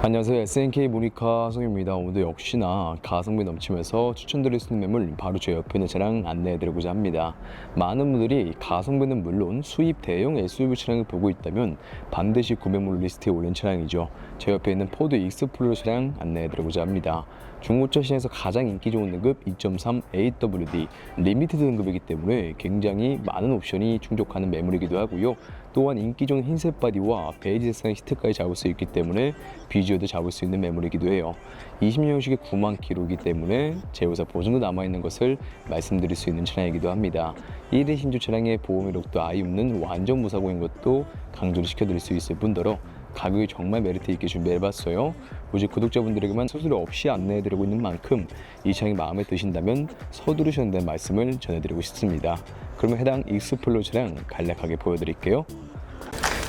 안녕하세요. SNK 모니카 성입니다. 오늘도 역시나 가성비 넘치면서 추천드릴 수 있는 매물 바로 제 옆에 있는 차량 안내해드리고자 합니다. 많은 분들이 가성비는 물론 수입 대형 SUV 차량을 보고 있다면 반드시 구매물 리스트에 올린 차량이죠. 제 옆에 있는 포드 익스플로러 차량 안내해드리고자 합니다. 중고차 시장에서 가장 인기 좋은 등급 2.3 AWD 리미티드 등급이기 때문에 굉장히 많은 옵션이 충족하는 매물이기도 하고요. 또한 인기 좋은 흰색 바디와 베이지 색상의 시트까지 잡을 수 있기 때문에 비주얼도 잡을 수 있는 매물이기도 해요. 20년식의 9만 킬로이기 때문에 제조사 보증도 남아있는 것을 말씀드릴 수 있는 차량이기도 합니다. 1인 신조 차량의 보험 이력도 아예 없는 완전 무사고인 것도 강조를 시켜드릴 수 있을 뿐더러 가격이 정말 메리트 있게 준비해봤어요. 오직 구독자분들에게만 수수료 없이 안내해드리고 있는 만큼 이 차량이 마음에 드신다면 서두르셔야 된다는 말씀을 전해드리고 싶습니다. 그러면 해당 익스플로 차량 간략하게 보여드릴게요.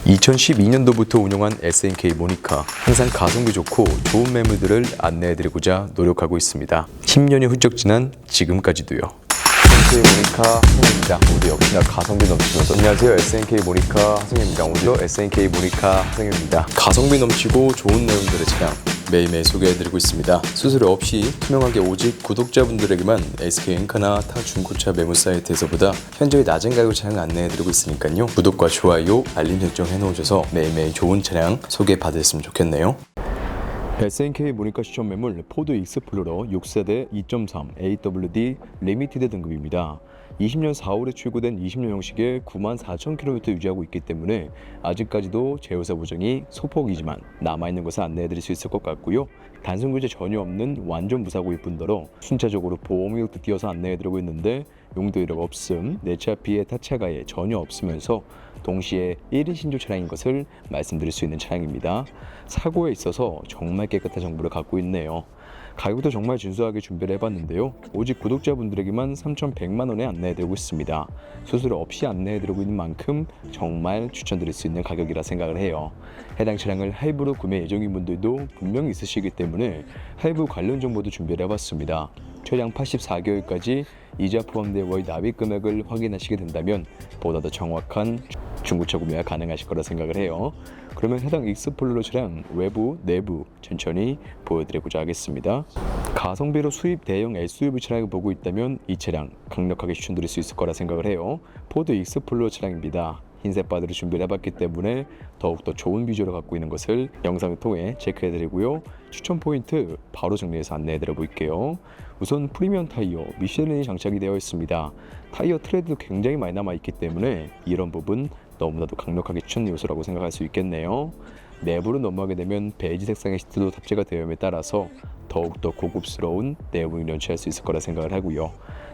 2012년도부터 운영한 SNK 모니카 항상 가성비 좋고 좋은 매물들을 안내해드리고자 노력하고 있습니다. 10년이 훌쩍 지난 지금까지도요. SNK 모니카 하성입니다. 오늘 역시나 가성비 넘치면서 안녕하세요. SNK 모니카 하성입니다. 오늘도 SNK 모니카 하성입니다. 가성비 넘치고 좋은 내용들의 차량 매일매일 소개해드리고 있습니다. 수수료 없이 투명하게 오직 구독자분들에게만 SK 엔카나 타 중고차 매물 사이트에서보다 현저히 낮은 가격 차량 안내해드리고 있으니까요. 구독과 좋아요, 알림 설정 해놓으셔서 매일매일 좋은 차량 소개받으셨으면 좋겠네요. SNK 모니카 추천 매물 포드 익스플로러 6세대 2.3 AWD 리미티드 등급입니다. 20년 4월에 출고된 20년 형식의 94,000km 유지하고 있기 때문에 아직까지도 제휴사 보증이 소폭이지만 남아있는 것을 안내해드릴 수 있을 것 같고요. 단순 교체 전혀 없는 완전 무사고일 뿐더러 순차적으로 보험 이력도 띄어서 안내해드리고 있는데 용도 이력 없음, 내차 피해 타차 가해 전혀 없으면서 동시에 1인 신조 차량인 것을 말씀드릴 수 있는 차량입니다. 사고에 있어서 정말 깨끗한 정보를 갖고 있네요. 가격도 정말 준수하게 준비를 해봤는데요. 오직 구독자분들에게만 3,100만 원에 안내해드리고 있습니다. 수수료 없이 안내해드리고 있는 만큼 정말 추천드릴 수 있는 가격이라 생각을 해요. 해당 차량을 할부로 구매 예정인 분들도 분명히 있으시기 때문에 할부 관련 정보도 준비를 해봤습니다. 최장 84개월까지 이자 포함된 월 납입 금액을 확인하시게 된다면 보다 더 정확한 중고차 구매가 가능하실 거라 생각을 해요. 그러면 해당 익스플로러 차량 외부, 내부 천천히 보여드리고자 하겠습니다. 가성비로 수입 대형 SUV 차량을 보고 있다면 이 차량 강력하게 추천드릴 수 있을 거라 생각을 해요. 포드 익스플로러 차량입니다. 흰색 바디를 준비를 해봤기 때문에 더욱더 좋은 비주얼을 갖고 있는 것을 영상을 통해 체크해드리고요. 추천 포인트 바로 정리해서 안내해드려 볼게요. 우선 프리미엄 타이어 미쉐린이 장착이 되어 있습니다. 타이어 트레드도 굉장히 많이 남아있기 때문에 이런 부분 너무나도 강력하게 추천 요소라고 생각할 수 있겠네요. 내부로 넘어가게 되면 베이지 색상의 시트도 탑재가 되음에 따라서 더욱더 고급스러운 내부를 연출할 수 있을 거라 생각을 하고요.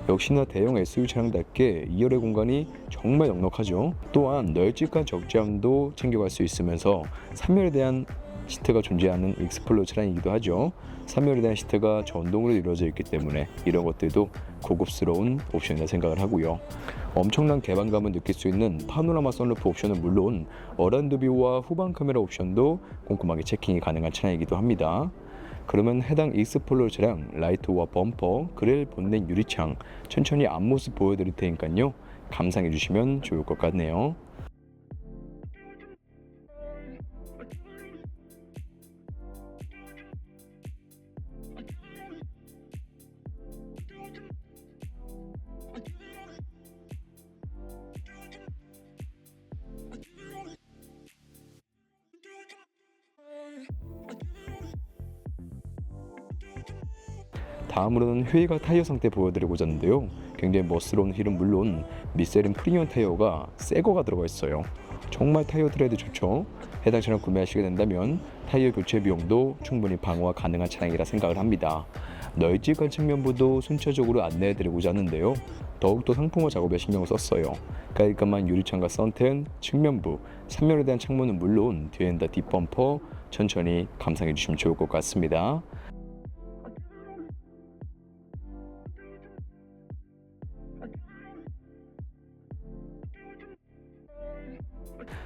역시나 대형 SUV 차량답게 2열의 공간이 정말 넉넉하죠. 또한 널찍한 적재함도 챙겨갈 수 있으면서 3열에 대한 시트가 존재하는 익스플로 차량이기도 하죠. 3열에 대한 시트가 전동으로 이루어져 있기 때문에 이런 것들도 고급스러운 옵션이라 생각을 하고요. 엄청난 개방감을 느낄 수 있는 파노라마 선루프 옵션은 물론 어란드 뷰와 후방 카메라 옵션도 꼼꼼하게 체킹이 가능한 차량이기도 합니다. 그러면 해당 익스플로러 차량 라이트와 범퍼, 그릴 본넷 유리창 천천히 앞모습 보여드릴 테니까요. 감상해 주시면 좋을 것 같네요. 다음으로는 휠과 타이어 상태 보여드리고자 하는데요. 굉장히 멋스러운 휠은 물론 미셀린 프리미엄 타이어가 새 거가 들어가 있어요. 정말 타이어 트레드 좋죠. 해당 차량 구매하시게 된다면 타이어 교체 비용도 충분히 방어가 가능한 차량이라 생각을 합니다. 널찍한 측면부도 순차적으로 안내해드리고자 하는데요. 더욱더 상품화 작업에 신경을 썼어요. 깔끔한 유리창과 썬텐, 측면부, 3열에 대한 창문은 물론 뒤엔 다 뒷범퍼 천천히 감상해 주시면 좋을 것 같습니다.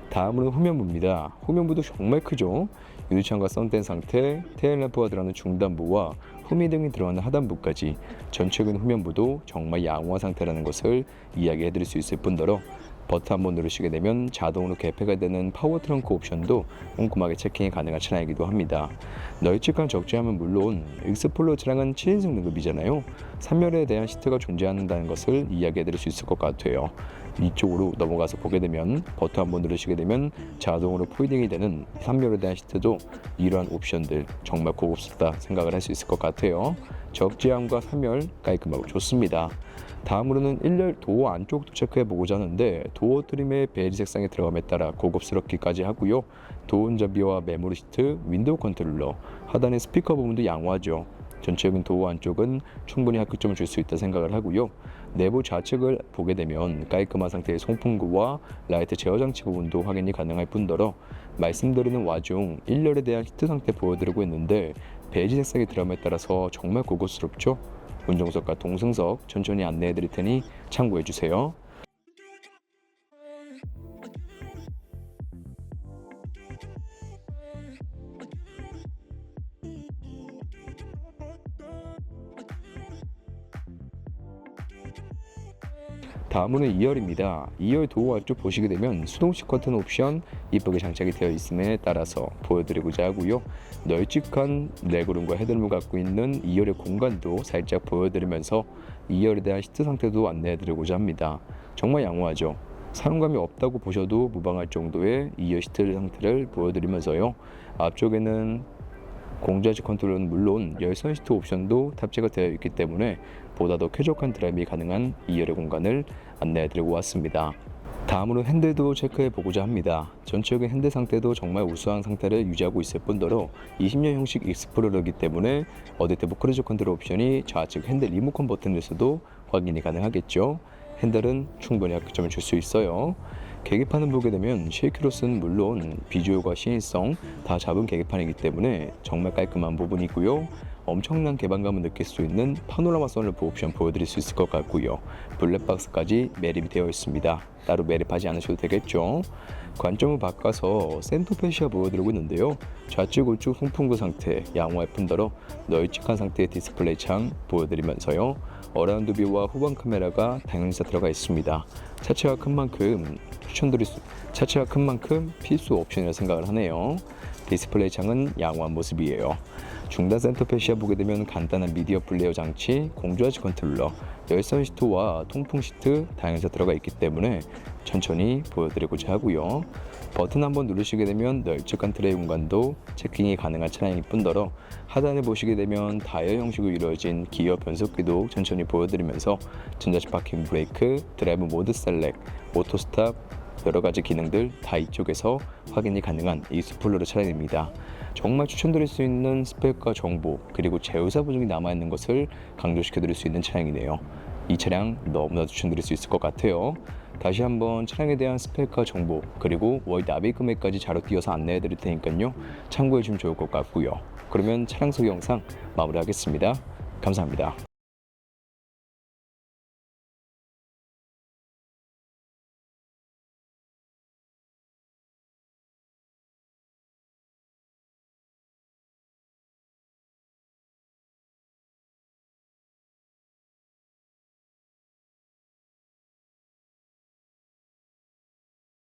다음으로 후면부입니다. 후면부도 정말 크죠. 유리창과 썬된 상태, 테일램프가 들어가는 중단부와 후미 등이 들어가는 하단부까지 전체적인 후면부도 정말 양호한 상태라는 것을 이야기해 드릴 수 있을 뿐더러 버튼 한번 누르시게 되면 자동으로 개폐가 되는 파워 트렁크 옵션도 꼼꼼하게 체킹이 가능한 차량이기도 합니다. 널찍한 적재함은 물론 익스플로러 차량은 7인승 등급이잖아요. 3열에 대한 시트가 존재한다는 것을 이야기해 드릴 수 있을 것 같아요. 이쪽으로 넘어가서 보게 되면 버튼 한번 누르시게 되면 자동으로 포이딩이 되는 3열에 대한 시트도 이러한 옵션들 정말 고급스럽다 생각을 할 수 있을 것 같아요. 적재함과 3열 깔끔하고 좋습니다. 다음으로는 1열 도어 안쪽도 체크해 보고자 하는데 도어 트림의 베이지 색상이 들어감에 따라 고급스럽기까지 하고요. 도어 운전비와 메모리 시트, 윈도우 컨트롤러, 하단의 스피커 부분도 양호하죠. 전체적인 도어 안쪽은 충분히 합격점을 줄 수 있다 생각을 하고요. 내부 좌측을 보게 되면 깔끔한 상태의 송풍구와 라이트 제어 장치 부분도 확인이 가능할 뿐더러 말씀드리는 와중 1열에 대한 히트 상태 보여드리고 있는데 베이지 색상이 들어감에 따라서 정말 고급스럽죠. 운전석과 동승석 천천히 안내해 드릴 테니 참고해 주세요. 다음으로는 2열입니다. 2열 도어 안쪽 보시게 되면 수동식 커튼 옵션 이쁘게 장착이 되어 있음에 따라서 보여드리고자 하고요. 널찍한 레그룸과 헤드룸을 갖고 있는 2열의 공간도 살짝 보여드리면서 2열에 대한 시트 상태도 안내해드리고자 합니다. 정말 양호하죠. 사용감이 없다고 보셔도 무방할 정도의 2열 시트 상태를 보여드리면서요. 앞쪽에는 공조하지 컨트롤은 물론 열선 시트 옵션도 탑재가 되어 있기 때문에 보다 더 쾌적한 드라이빙이 가능한 2열의 공간을 안내해드리고 왔습니다. 다음으로 핸들도 체크해 보고자 합니다. 전체적인 핸들 상태도 정말 우수한 상태를 유지하고 있을 뿐더러 20년 형식 익스플로러이기 때문에 어댑티브 크루즈 컨트롤 옵션이 좌측 핸들 리모컨 버튼에서도 확인이 가능하겠죠. 핸들은 충분히 합격점을 줄 수 있어요. 계기판을 보게 되면 쉐이크로스는 물론 비주얼과 시인성 다 잡은 계기판이기 때문에 정말 깔끔한 부분이고요. 엄청난 개방감을 느낄 수 있는 파노라마 선루프 옵션 보여드릴 수 있을 것 같고요. 블랙박스까지 매립이 되어 있습니다. 따로 매립하지 않으셔도 되겠죠. 관점을 바꿔서 센터페시아 보여드리고 있는데요. 좌측 우측 송풍구 상태 양호할 뿐더러 널찍한 상태의 디스플레이 창 보여드리면서요. 어라운드 뷰와 후방 카메라가 당연히 들어가 있습니다. 차체가 큰 만큼 추천드릴 수 차체가 큰 만큼 필수 옵션이라 생각을 하네요. 디스플레이 창은 양호한 모습이에요. 중단 센터페시아 보게 되면 간단한 미디어 플레이어 장치, 공조하지 컨트롤러, 열선 시트와 통풍 시트 다양해서 들어가 있기 때문에 천천히 보여드리고자 하고요. 버튼 한번 누르시게 되면 널찍한 트레이 공간도 체킹이 가능한 차량일 뿐더러 하단에 보시게 되면 다이얼 형식으로 이루어진 기어 변속기도 천천히 보여드리면서 전자식 파킹 브레이크, 드라이브 모드 셀렉, 오토 스탑, 여러 가지 기능들 다 이쪽에서 확인이 가능한 이 스플로르 차량입니다. 정말 추천드릴 수 있는 스펙과 정보 그리고 제휴사 보증이 남아있는 것을 강조시켜 드릴 수 있는 차량이네요. 이 차량 너무나 추천드릴 수 있을 것 같아요. 다시 한번 차량에 대한 스펙과 정보 그리고 월 납입 금액까지 자료 띄어서 안내해 드릴 테니까요. 참고해 주면 좋을 것 같고요. 그러면 차량 소개 영상 마무리하겠습니다. 감사합니다.